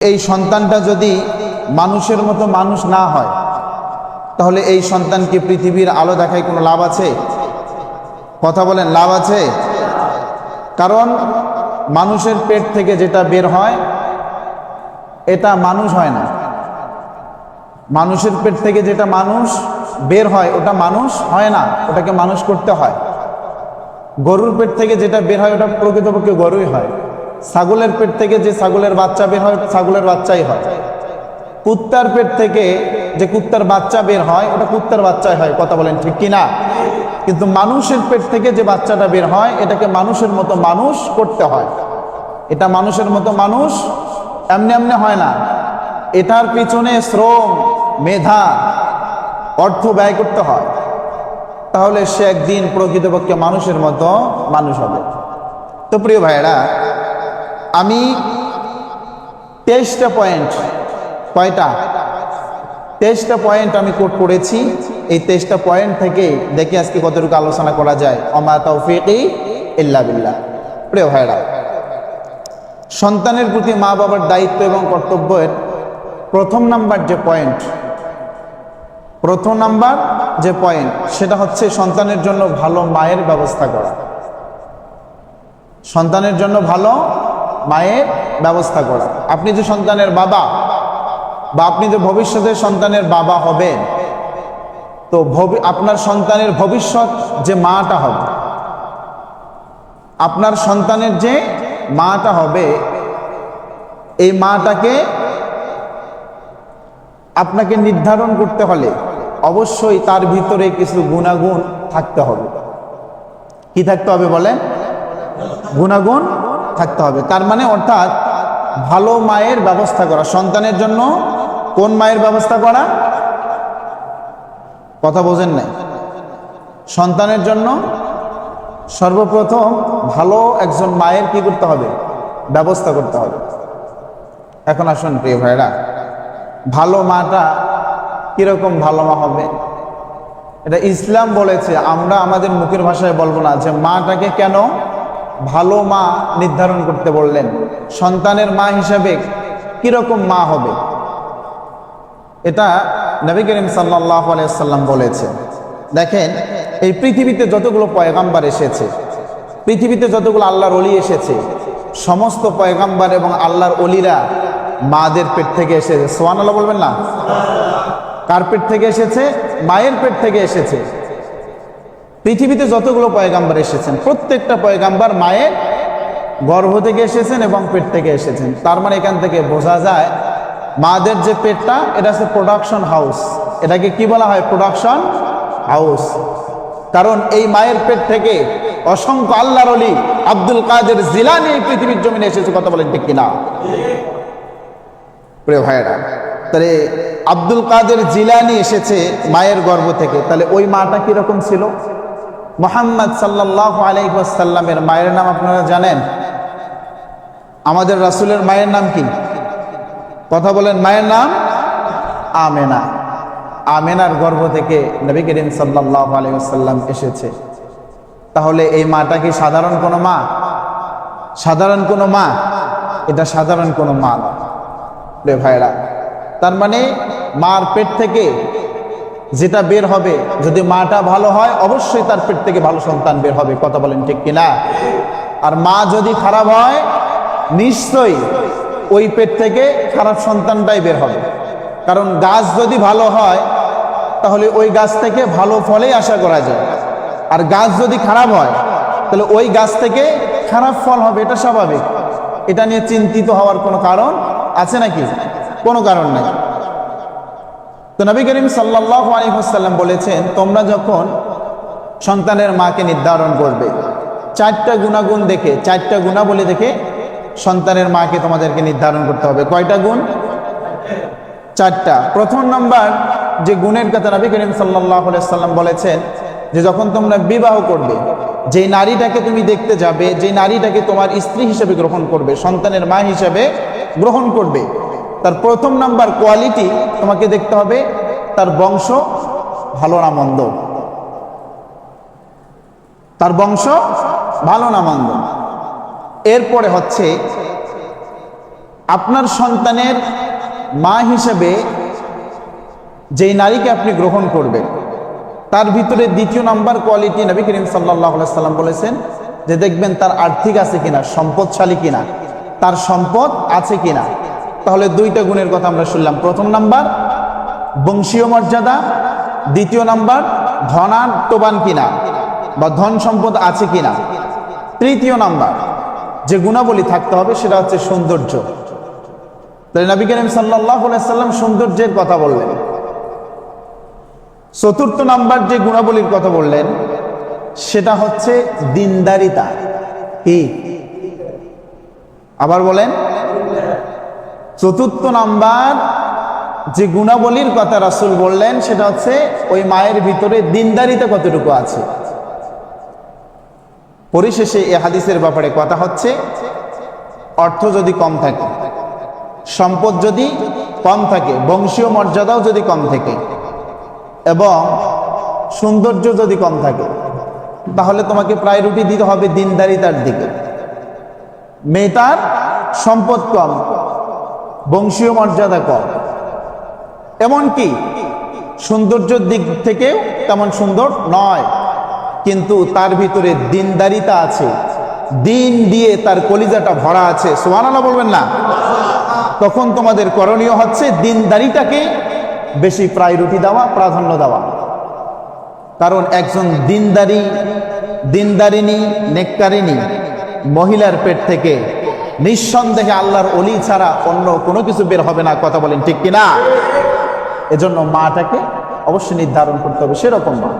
এই সন্তানটা যদি মানুষের মতো মানুষ না হয়, তাহলে এই সন্তানকে পৃথিবীর আলো দেখায় কোনো লাভ আছে? কথা বলেন, লাভ আছে। কারণ মানুষের পেট থেকে যেটা বের হয়, এটা মানুষ হয় না। মানুষের পেট থেকে যেটা মানুষ বের হয়, ওটা মানুষ হয় না, ওটাকে মানুষ করতে হয়। গরুর পেট থেকে যেটা বের হয়, ওটা প্রকৃতপক্ষে গরুই হয়। ছাগলের পেট থেকে যে ছাগলের বাচ্চা বের হয়, ছাগলের বাচ্চাই হয়। কুত্তার পেট থেকে যে কুত্তার বাচ্চা বের হয়, ওটা কুত্তার বাচ্চাই হয়, কথা বলেন ঠিক কি না কিন্তু মানুষের পেট থেকে যে বাচ্চাটা বের হয়, এটাকে মানুষের মতো মানুষ করতে হয়। এটা মানুষের মতো মানুষ এমনি এমনি হয় না। এটার পিছনে শ্রম, মেধা, অর্থ ব্যয় করতে হয়। তাহলে সে একদিন প্রকৃতপক্ষে মানুষের মতো মানুষ হবে। তো প্রিয় ভাইয়েরা আমি তেইশটা পয়েন্ট কয়টা? তেইশটা পয়েন্ট আমি কোট করেছি। এই তেইশটা পয়েন্ট থেকে দেখি আজকে কতটুকু আলোচনা করা যায়। অমা তৌফিকি ইল্লা বিল্লাহ। প্রিয় ভাইরা সন্তানের প্রতি মা বাবার দায়িত্ব এবং কর্তব্যের প্রথম নাম্বার যে পয়েন্ট প্রথম নাম্বার যে পয়েন্ট সেটা হচ্ছে সন্তানের জন্য ভালো মায়ের ব্যবস্থা করা। সন্তানের জন্য ভালো মায়ের ব্যবস্থা করা আপনি যে সন্তানের বাবা, বা আপনি যে ভবিষ্যতের সন্তানের বাবা হবেন, তো আপনার সন্তানের ভবিষ্যৎ যে মাটা হবে, আপনার সন্তানের যে মাটা হবে, এই মাটাকে আপনাকে নির্ধারণ করতে হলে অবশ্যই তার ভিতরে কিছু গুণাগুণ থাকতে হবে। কি থাকতে হবে বলেন? গুণাগুণ থাকতে হবে। তার মানে অর্থাৎ ভালো মায়ের ব্যবস্থা করা। সন্তানের জন্য কোন মায়ের ব্যবস্থা করা? কথা বোঝেন নাই। সন্তানের জন্য সর্বপ্রথম ভালো একজন মায়ের কি করতে হবে? ব্যবস্থা করতে হবে। এখন আসুন প্রিয় ভাইরা ভালো মাটা কীরকম ভালো মা হবে? এটা ইসলাম বলেছে, আমরা আমাদের মুখের ভাষায় বলব না যে মাটাকে কেন ভালো মা নির্ধারণ করতে বললেন, সন্তানের মা হিসাবে কীরকম মা হবে? এটা নবী করিম সাল্লাহ আলাইসাল্লাম বলেছে। দেখেন, এই পৃথিবীতে যতগুলো পয়গাম্বার এসেছে, পৃথিবীতে যতগুলো আল্লাহর অলি এসেছে, সমস্ত পয়গাম্বার এবং আল্লাহর অলিরা মাদের পেট থেকে এসেছে। সোয়ান আল্লাহ বলবেন না? কার পেট থেকে এসেছে? মায়ের পেট থেকে এসেছে। পৃথিবীতে যতগুলো পয়গাম্বার এসেছেন, প্রত্যেকটা পয়গাম্বার মায়ের গর্ভ থেকে এসেছেন এবং পেট থেকে এসেছেন। তার মানে এখান থেকে বোঝা যায়, মাদের যে পেটটা, এটা হচ্ছে প্রোডাকশন হাউস এটাকে কি বলা হয়? প্রোডাকশন হাউস কারণ এই মায়ের পেট থেকে অসংখ্য আল্লাহর অলি আব্দুল কাদের জিলানি এই পৃথিবীর জমিনে এসেছে, কথা বলেন ঠিক কিনা? প্রিয় ভাইয়েরা, তাহলে আব্দুল কাদের জিলানি এসেছে মায়ের গর্ভ থেকে, তাহলে ওই মাটা কীরকম ছিল? মোহাম্মদ সাল্লাহ আলাইসাল্লামের মায়ের নাম আপনারা জানেন? আমাদের রাসুলের মায়ের নাম কি? কথা বলেন, মায়ের নাম আমেনা। আমেনার গর্ভ থেকে নবী করিম সাল্লাহ আলাইসাল্লাম এসেছে। তাহলে এই মাটা কি সাধারণ কোনো মা? সাধারণ কোনো মা? এটা সাধারণ কোনো মা রে ভাইরা তার মানে মার পেট থেকে যেটা বের হবে। যদি মাটা ভালো হয়, অবশ্যই তার পেট থেকে ভালো সন্তান বের হবে। কথা বলেন ঠিক কিনা? আর মা যদি খারাপ হয়, নিশ্চয়ই ওই পেট থেকে খারাপ সন্তানটাই বের হবে। কারণ গাছ যদি ভালো হয়, তাহলে ওই গাছ থেকে ভালো ফলেই আশা করা যায়। আর গাছ যদি খারাপ হয়, তাহলে ওই গাছ থেকে খারাপ ফল হবে। এটা স্বাভাবিক। এটা নিয়ে চিন্তিত হওয়ার কোনো কারণ আছে নাকি? কোনো কারণ নেই। তো নবী করিম সাল্লাহ আলিহাসাল্লাম বলেছেন, তোমরা যখন সন্তানের মাকে নির্ধারণ করবে, চারটা গুণাগুণ দেখে, চারটা গুণাবলী দেখে সন্তানের মাকে তোমাদেরকে নির্ধারণ করতে হবে। কয়টা গুণ? চারটা। প্রথম নম্বর, যে গুণের কথা নবী করিম সাল্লাহ সাল্লাম বলেছেন, যে যখন তোমরা বিবাহ করবে যে নারীটাকে তুমি দেখতে যাবে যে নারীটাকে তোমার স্ত্রী হিসেবে গ্রহণ করবে, সন্তানের মা হিসেবে গ্রহণ করবে তার প্রথম নাম্বার কোয়ালিটি তোমাকে দেখতে হবে, তার বংশ ভালো না মন্দ। তার বংশ ভালো না মন্দ। এরপরে হচ্ছে, আপনার সন্তানের মা হিসেবে যেই নারীকে আপনি গ্রহণ করবেন, তার ভিতরে দ্বিতীয় নাম্বার কোয়ালিটি নবী করিম সাল্লাহ সাল্লাম বলেছেন যে দেখবেন তার আর্থিক আছে কিনা, সম্পদশালী কিনা, তার সম্পদ আছে কিনা। তাহলে দুইটা গুণের কথা আমরা শুনলাম। প্রথম নাম্বার, বংশীয় মর্যাদা। দ্বিতীয় নাম্বার, ধনাত্মবান কিনা বা ধন সম্পদ আছে কিনা। তৃতীয় নাম্বার, যে গুণাবলী থাকতে হবে সেটা হচ্ছে সৌন্দর্য। তাহলে নবী করিম সাল্লাহ সাল্লাম সৌন্দর্যের কথা বললেন। চতুর্থ নাম্বার যে গুণাবলীর কথা বললেন, সেটা হচ্ছে দিনদারিতা। কি? আবার বলেন চতুর্থ নাম্বার যে গুণাবলীর কথা রাসুল বললেন, সেটা হচ্ছে ওই মায়ের ভিতরে দিনদারিতা কতটুকু আছে? পরিশেষে এ হাদিসের ব্যাপারে কথা হচ্ছে, অর্থ যদি কম থাকে, সম্পদ যদি কম থাকে, বংশীয় মর্যাদাও যদি কম থাকে, এবং সৌন্দর্য যদি কম থাকে, তাহলে তোমাকে প্রায়োরিটি দিতে হবে দিনদারিতার দিকে। মেয়ে তার সম্পদ কম বংশীয় মর্যাদা কম। এমনকি সৌন্দর্যের দিক থেকেও তেমন সুন্দর নয়। কিন্তু তার ভিতরে দিনদারিতা আছে। দিন দিয়ে তার কলিজাটা ভরা আছে। সোহানালা বলবেন না? তখন তোমাদের করণীয় হচ্ছে দিনদারিটাকে বেশি প্রায়োরিটি দেওয়া, প্রাধান্য দেওয়া। কারণ একজন দিনদারি, দিনদারিনী, নেককারিনী মহিলার পেট থেকে নিঃসন্দেহে আল্লাহর অলি ছাড়া অন্য কোনো কিছু বের হবে না, কথা বলেন ঠিক কিনা? এজন্য মাটাকে অবশ্যই নির্ধারণ করতে হবে, সেরকম মা।